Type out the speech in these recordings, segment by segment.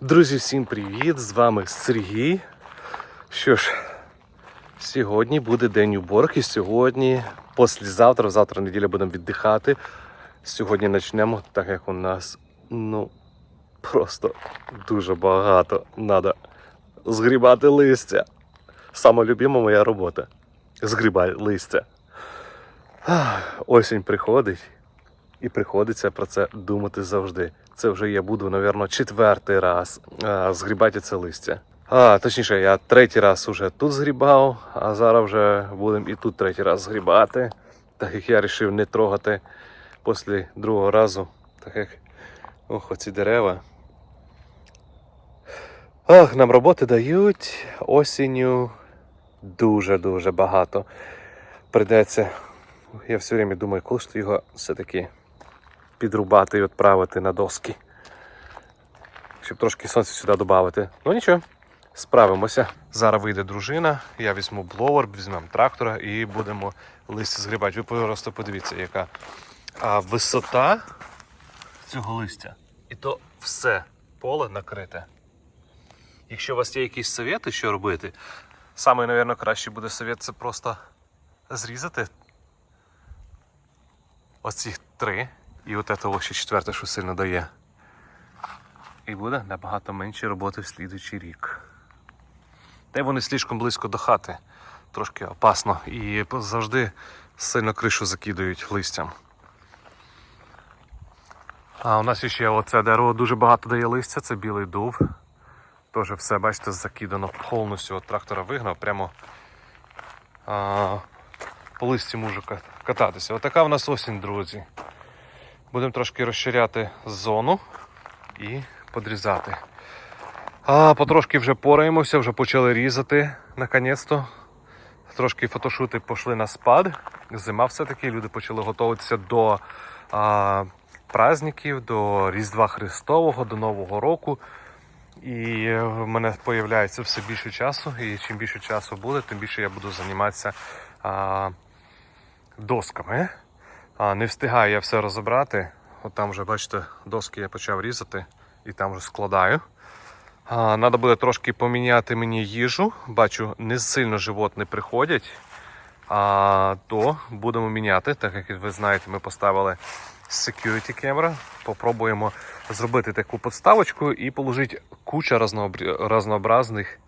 Друзі, всім привіт! З вами Сергій. Що ж, сьогодні буде день уборки. Сьогодні, післязавтра, завтра неділя будемо віддихати. Сьогодні почнемо, так як у нас ну просто дуже багато треба згрібати листя. Саме моя робота. Згрібати листя. Ах, Осінь приходить. І приходиться про це думати завжди. Це вже я буду, напевно, четвертий раз згрібати це листя. А, точніше, я третій раз уже тут згрібав, а зараз вже будемо і тут третій раз згрібати. Так як я вирішив не трогати після другого разу, так як ох, оці дерева. Ах, нам роботи дають осінню дуже-дуже багато. Придеться. Я все время думаю, коли ж його все-таки підрубати і відправити на доски. Щоб трошки сонця сюди додати. Ну нічого, справимося. Зараз вийде дружина, я візьму бловер, візьмемо трактора і будемо листя згрібати. Ви просто подивіться, яка а, висота цього листя. І то все поле накрите. Якщо у вас є якісь совєти, що робити, саме, мабуть, кращий буде совєт це просто зрізати оці три. І от це ще четверте, що сильно дає. І буде набагато менше роботи в слідуючий рік. Та й вони слишком близько до хати. Трошки опасно. І завжди сильно кришу закидають листям. А у нас ще оце дерево дуже багато дає листя, це білий дуб. Теж все, бачите, закидано повністю. От трактора вигнав, прямо а, по листі можу кататися. Отака в нас осінь, друзі. Будемо трошки розширяти зону і подрізати. А потрошки вже пораємося, вже почали різати наконець-то. Трошки фотошути пішли на спад. Зима все-таки, люди почали готуватися до а, праздників, до Різдва Христового, до Нового року. І в мене з'являється все більше часу, і чим більше часу буде, тим більше я буду займатися а, досками. А, не встигаю я все розібрати. От там вже, бачите, доски я почав різати і там вже складаю. А, Надо буде трошки поміняти мені їжу. Бачу, не сильно животні приходять. А, то будемо міняти, так як ви знаєте, ми поставили security camera. Попробуємо зробити таку подставочку і положити куча разнообр- разнообразних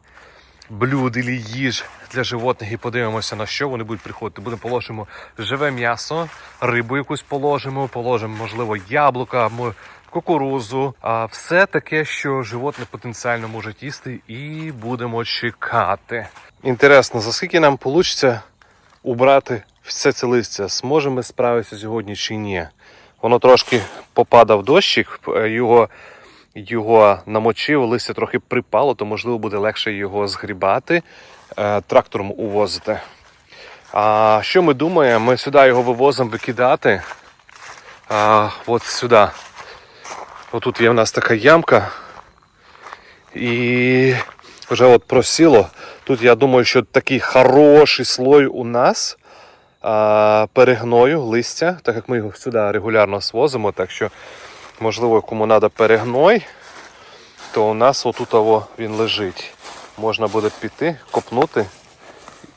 блюд і їж для животних і подивимося, на що вони будуть приходити. Будемо положимо живе м'ясо, рибу якусь положимо, положимо, можливо, яблука, кукурузу, а все таке, що животне потенціально можуть їсти, і будемо чекати. Інтересно, за скільки нам вийде убрати все це листя? Зможемо справитися сьогодні чи ні? Воно трошки попадав дощик, його його намочив, листя трохи припало, то можливо буде легше його згрібати, е, трактором увозити. А що ми думаємо? Ми сюди його вивозимо викидати. А, от сюди. Отут є в нас така ямка. І вже от просіло. Тут я думаю, що такий хороший слой у нас а, перегною листя, так як ми його сюди регулярно свозимо, так що можливо, кому треба перегной, то у нас отут він лежить. Можна буде піти, копнути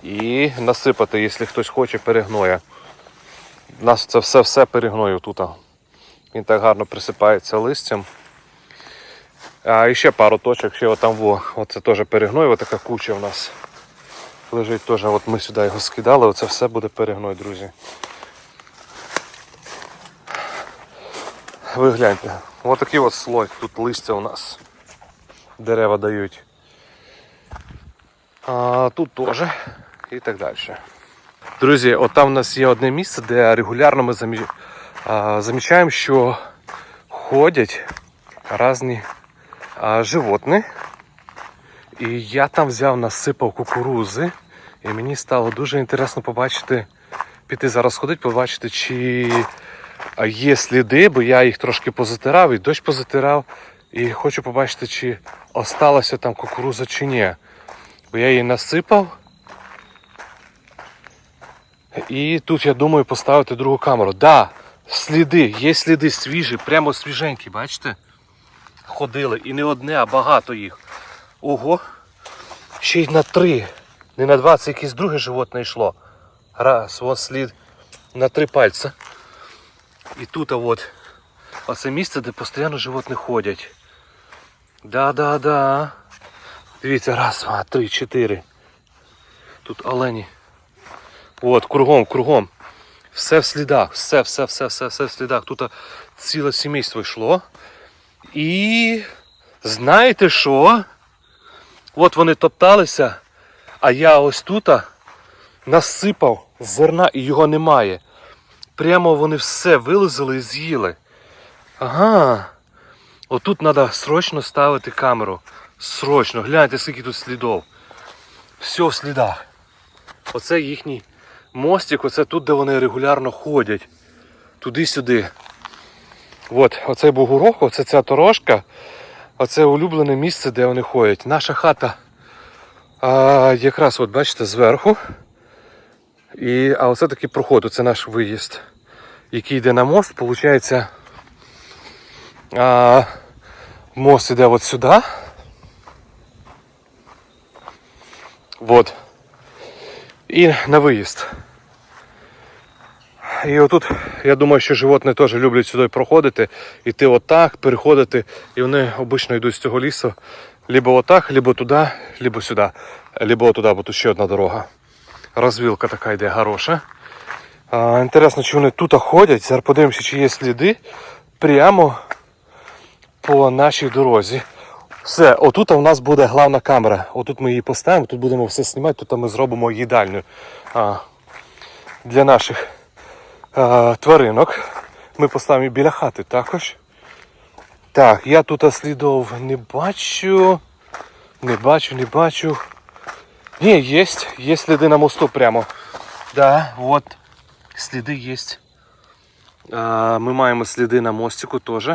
і насипати, якщо хтось хоче перегноя. У нас це все-все перегною тут. Він так гарно присипається листям. А ще пару точок, ще отам во. Оце теж перегной, така куча у нас лежить теж. От ми сюди його скидали, оце все буде перегной, друзі. Ви гляньте, ось такий от слой, тут листя у нас. Дерева дають. А тут теж і так далі. Друзі, от там у нас є одне місце, де регулярно ми замі... а, замічаємо, що ходять різні а, животні. І я там взяв, насипав кукурузи, і мені стало дуже інтересно побачити, піти зараз ходити, побачити, чи є сліди, бо я їх трошки позатирав і дощ позатирав. І хочу побачити, чи осталася там кукуруза чи ні. Бо я її насипав. І тут я думаю поставити другу камеру. Да, сліди, є сліди свіжі, прямо свіженькі, бачите? ходили. І не одне, а багато їх. Ого. Ще й на три. Не на два, це якесь друге животне йшло. Раз, ось слід на три пальця. І тут от, оце місце, де постійно животні ходять. Да-да-да. Дивіться, раз, два, три, чотири. Тут олені. От, кругом, кругом. Все в слідах, все, все, все, все, все в слідах. Тут ціле сімейство йшло. І знаєте що? От вони топталися, а я ось тут насипав зерна і його немає. Прямо вони все вилазили і з'їли. Ага. Отут треба срочно ставити камеру. Срочно. Гляньте, скільки тут слідов. Все в слідах. Оце їхній мостик, оце тут, де вони регулярно ходять. Туди-сюди. От, оцей бугурок, оце ця торожка. Оце улюблене місце, де вони ходять. Наша хата а, якраз, от бачите, зверху. І, а оце такий проход, це наш виїзд, який йде на мост. Получається, а, мост іде от сюди. Вот. І на виїзд. І отут, я думаю, що животні теж люблять сюди проходити, іти отак, переходити, і вони обично йдуть з цього лісу либо отак, либо туди, либо сюди, либо отуди, бо тут ще одна дорога. Розвілка така йде хороша. Інтересно, чи вони тут ходять. Зараз подивимося, чи є сліди прямо по нашій дорозі. Все, отут у нас буде главна камера. Отут ми її поставимо, тут будемо все знімати, тут ми зробимо їдальню а, для наших а, тваринок. Ми поставимо і біля хати також. Так, я тут слідов не бачу. Не бачу, не бачу. Ні, є, є сліди на мосту прямо. Да, от. Сліди є. Ми маємо сліди на мостику теж.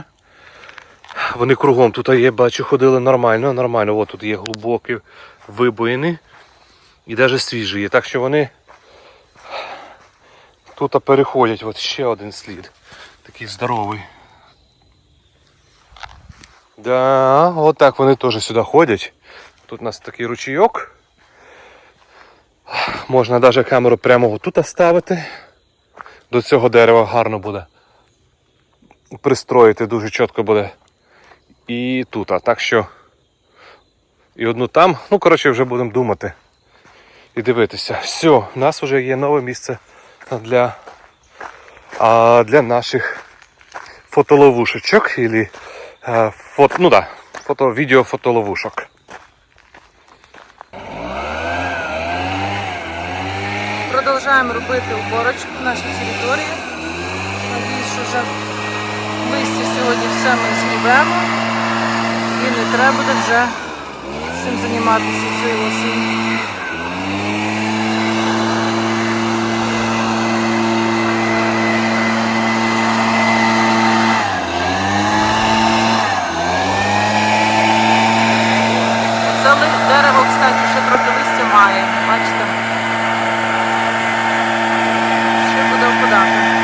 Вони кругом тут є, бачу, ходили нормально, нормально. От тут є глибокі вибоїни. І навіть свіжі є. Так що вони тут переходять. От ще один слід. Такий здоровий. Да, от так вони теж сюди ходять. Тут у нас такий ручійок. Можна навіть камеру прямо отут ставити. До цього дерева гарно буде. Пристроїти дуже чітко буде. І тут, а так що. І одну там. Ну, коротше, вже будемо думати. І дивитися. Все, у нас вже є нове місце для, а, для наших фотоловушечок. Ілі, а, фото, ну да, фото, відео фотоловушок. Продовжуємо робити уборочку в нашій території. Надіюсь, що вже листя сьогодні все ми зрібемо і не треба буде вже цим займатися цією осінь. Це ли- дерево, кстати, ще трохи листя має. Бачите? Ще буде опадати.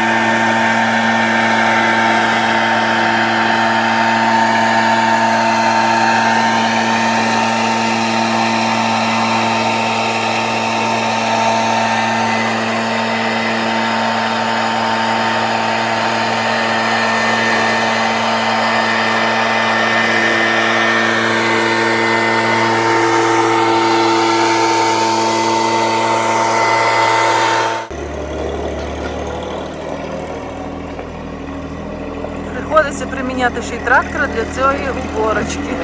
Приміняти ще й трактора для цієї уборочки.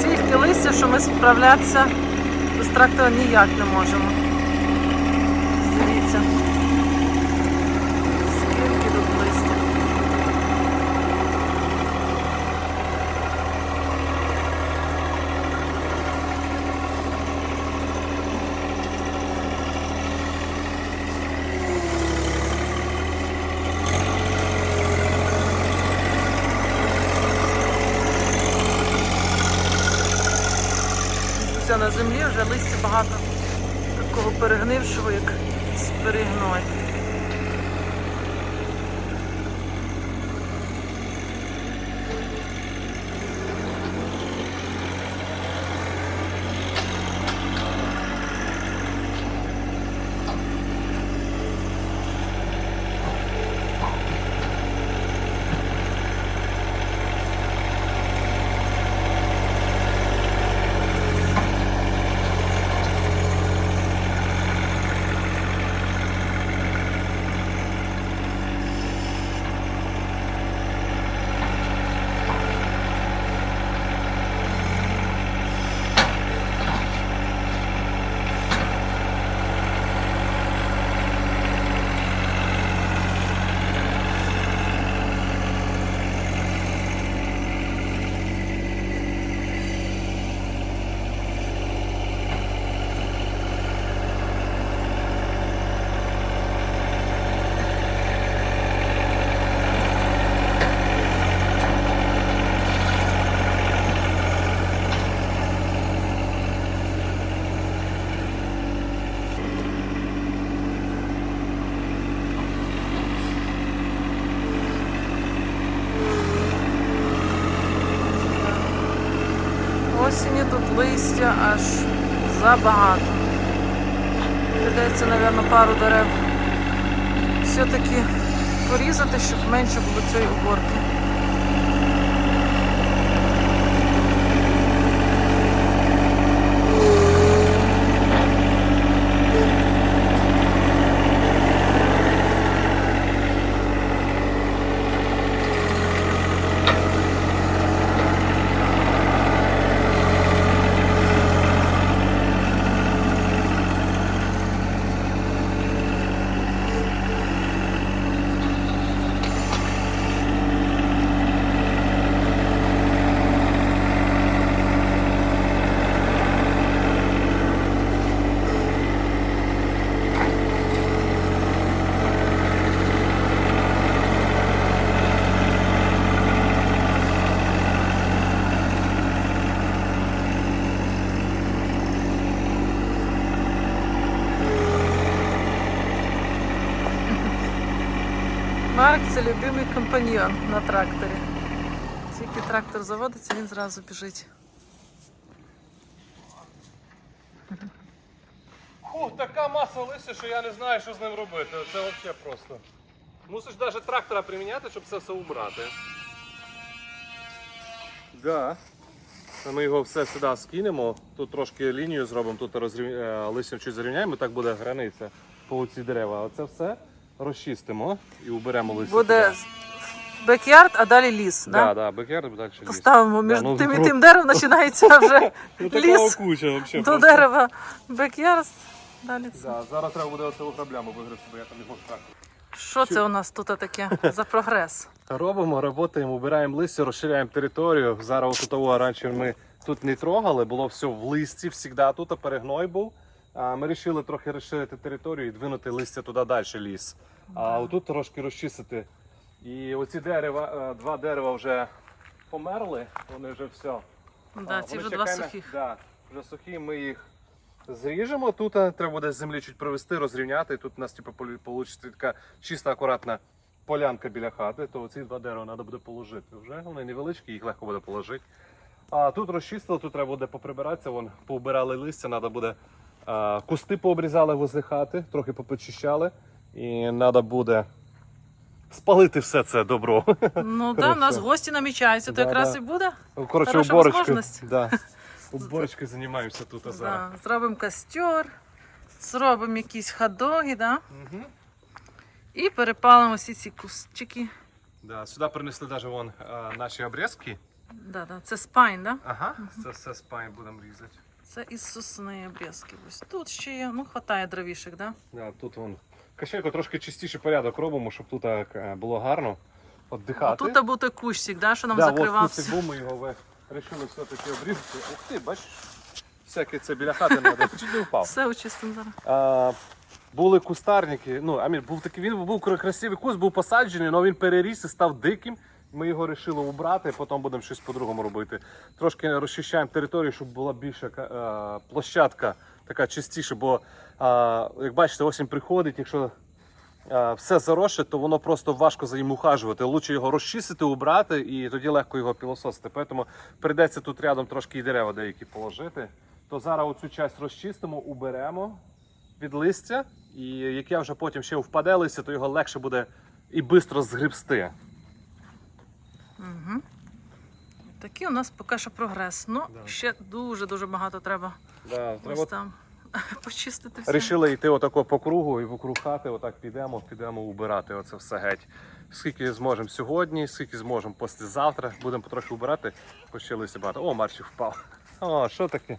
Стільки листя, що ми справлятися без трактора ніяк не можемо. Дивіться. Скільки тут листя. Все на землі вже листя багато такого перегнившого, як перегной. осені тут листя аж забагато. Придеться, мабуть, пару дерев все-таки порізати, щоб менше було цієї уборки. Це любимий компаньйон на тракторі. Тільки трактор заводиться, він зразу біжить. Фу, така маса листя, що я не знаю, що з ним робити. Це взагалі просто. Мусиш навіть трактора приміняти, щоб це все убрати. Да. Ми його все сюди скинемо, тут трошки лінію зробимо, тут розрів... е, листям чуть зарівняємо, і так буде границя по ці дерева. А це все розчистимо і уберемо листя. Буде бекярд, а далі ліс. Да, Да? да, бекер, далі ліс. Поставимо між Да, ну, тим і тим деревом починається вже Ну ліс куча взагалі. до дерева. Бекярд. Далі. Да, зараз треба буде оцю проблему виграти, бо я там не можу так. Що це у нас тут таке за прогрес? Робимо, працюємо, убираємо листя, розширяємо територію. Зараз того раніше ми тут не трогали, було все в листі, завжди тут перегной був. Ми вирішили трохи розширити територію і двинути листя туди далі ліс. А отут трошки розчистити. І оці дерева, е, два дерева вже померли, вони вже все. Да, А, ці вже два сухих. Да, вже сухі, ми їх зріжемо. Тут треба буде з землі чуть провести, розрівняти. Тут у нас типу, вийде така чиста, акуратна полянка біля хати, то ці два дерева треба буде положити. Вже вони невеличкі, їх легко буде положити. А тут розчистили, тут треба буде поприбиратися, вон поубирали листя, треба буде кусти пообрізали возле хати, трохи попочищали. І треба буде спалити все це добро. Ну так, да, у нас гості намічаються, то Да, якраз да. і буде. Коротше, можливість. Да. Уборочкою займаємося тут а зараз. Да. Зробимо костер, зробимо якісь хот-доги, да? Угу. і перепалимо всі ці кустики. Да, сюди принесли навіть вон а, наші обрізки. Да, да. Це спайн, да? Ага, це все спаємо будемо різати. Це із сосни обрізки. Ось тут ще є, ну, хватає дровішек, да? Да, тут вон. Качелько трошки чистіше порядок робимо, щоб тут е, було гарно віддихати. Тут буде кущик, да, що нам да, закривав. от кустик був, ми його ви- вирішили все-таки обрізати. Ух ти, бачиш, всяке це біля хати треба, чуть не впав. Все очистимо зараз. А, були кустарники. Ну, амір, був такий, він був кра- красивий куст, був посаджений, але він переріс і став диким. Ми його вирішили убрати, потім будемо щось по-другому робити. Трошки розчищаємо територію, щоб була більша е, площадка, така чистіша, бо е, як бачите, осінь приходить, якщо е, все заросше, то воно просто важко за ним ухажувати. Лучше його розчистити, убрати і тоді легко його пілососити. Тому прийдеться тут рядом трошки і дерева деякі положити. То зараз оцю часть розчистимо, уберемо від листя, і яке вже потім ще впаде листя, то його легше буде і швидко згрібсти. Угу. Такий у нас поки що прогрес. Ну, Да. ще дуже-дуже багато треба Да, ось там почистити все. Рішили йти отако по кругу і вокруг хати, отак підемо, підемо убирати оце все геть. Скільки зможемо сьогодні, скільки зможемо післязавтра, будемо потрохи убирати, почалися багато. О, Марчик впав. О, що таке?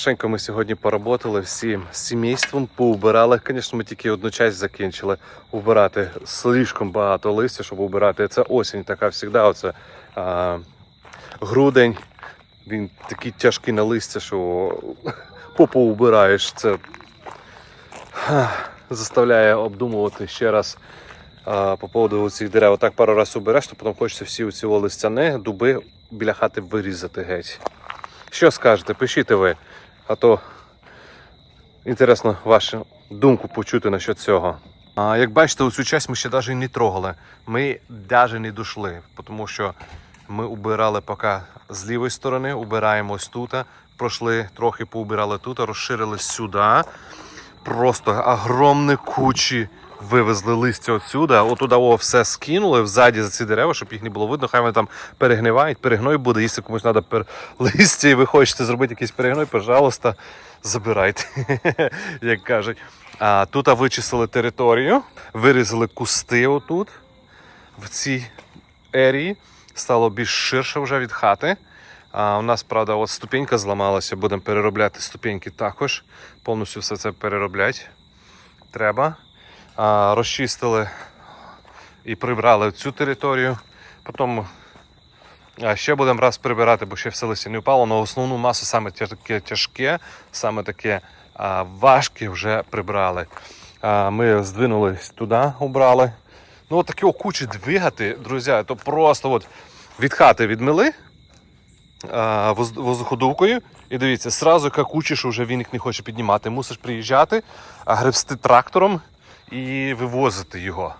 Хорошенько ми сьогодні поработали всім сімейством, поубирали. Звісно, ми тільки одну часть закінчили убирати слишком багато листя, щоб убирати. Це осінь така завжди. Оце а, грудень. Він такий тяжкий на листя, що попу убираєш. Це заставляє обдумувати ще раз а, по поводу цих дерев. Так пару разів убереш, то потім хочеться всі оці листяни, дуби біля хати вирізати геть. Що скажете? Пишіть ви, а то інтересно вашу думку почути насчет цього. А, як бачите, оцю часть ми ще навіть не трогали. Ми навіть не дійшли, тому що ми убирали поки з лівої сторони, убираємо ось тут, пройшли трохи поубирали тут, розширили сюди. Просто огромні кучі вивезли листя отсюди, отуда о, все скинули взаді за ці дерева, щоб їх не було видно. Хай вони там перегнивають, перегной буде. Якщо комусь треба пер... листя і ви хочете зробити якийсь перегной, пожалуйста, забирайте, як кажуть. А тут вичислили територію, вирізали кусти отут, в цій ерії. Стало більш ширше вже від хати. А у нас, правда, от ступенька зламалася, будемо переробляти ступеньки також. Повністю все це переробляти треба. Розчистили і прибрали цю територію. Потім ще будемо раз прибирати, бо ще все листя не впало. Але основну масу саме тяжке, саме таке важке вже прибрали. Ми здвинулись туди, убрали. Ну, от такі кучі двигати, друзі, то просто от від хати відмили воздуходувкою. І дивіться, сразу какучі, що вже він їх не хоче піднімати. Мусиш приїжджати, гребсти трактором і вивозити його.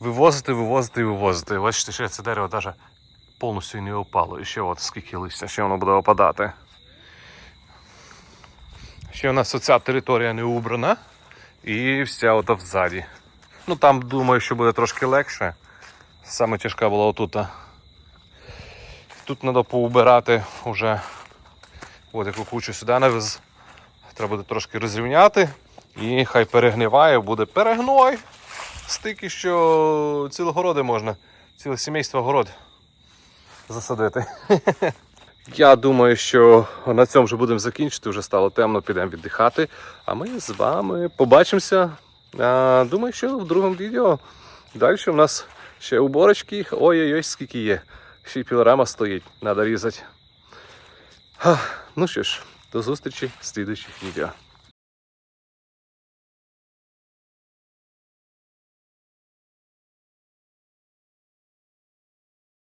Вивозити, вивозити і вивозити. Бачите, ще це дерево навіть повністю не опало. І ще от скільки листя, ще воно буде опадати. Ще у нас оця територія не убрана. І вся ота взаді. Ну там думаю, що буде трошки легше. Саме тяжка була отута. Тут треба поубирати вже от яку кучу сюди навез. Треба буде трошки розрівняти. І хай перегниває, буде перегной. Стільки, що ціле городи можна, ціле сімейство город засадити. Я думаю, що на цьому вже будемо закінчити. Вже стало темно, підемо віддихати. А ми з вами побачимося. Думаю, що в другому відео. Далі у нас ще уборочки. Ой-ой-ой, скільки є. Ще й пілорама стоїть, треба різати. Ну що ж, до зустрічі в слідуючих відео.